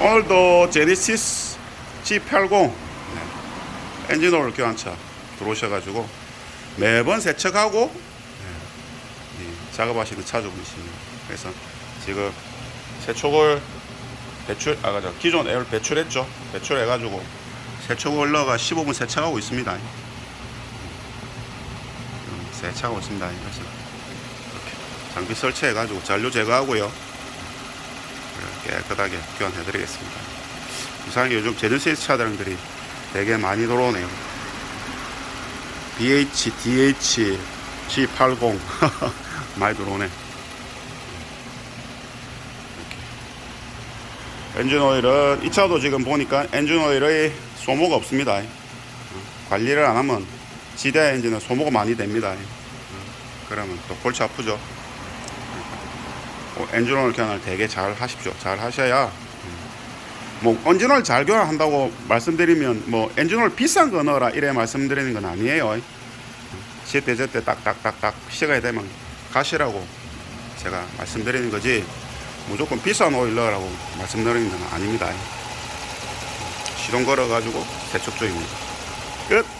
오늘도 제니시스 G80 네. 엔진 오일 교환차 들어오셔가지고 매번 세척하고 네, 이 작업하시는 차주분이십니다. 그래서 지금 세척을 배출 아가저 기존 에어를 배출했죠. 배출해가지고 세척 올러가 15분 세척하고 있습니다. 음, 세척하고 있습니다. 그래서 장비 설치해가지고 잔류 제거하고요. 깨끗하게 교환해 드리겠습니다. 이상하게 요즘 제네시스 차량들이 되게 많이 들어오네요. BH, DH, G80 많이 들어오네. 엔진 오일은 이 차도 지금 보니까 엔진 오일의 소모가 없습니다. 관리를 안 하면 지대 엔진은 소모가 많이 됩니다. 그러면 또 골치 아프죠. 어, 엔진 오일 교환을 되게 잘 하십시오. 잘 하셔야 음, 뭐 엔진 오일 잘 교환한다고 말씀드리면 뭐 엔진 오일 비싼 거 넣어라 이래 말씀드리는 건 아니에요. 제때 제때 딱딱딱딱 시간이 되면 가시라고 제가 말씀드리는 거지 무조건 비싼 오일 넣으라고 말씀드리는 건 아닙니다. 시동 걸어 가지고 세척 중입니다. 끝.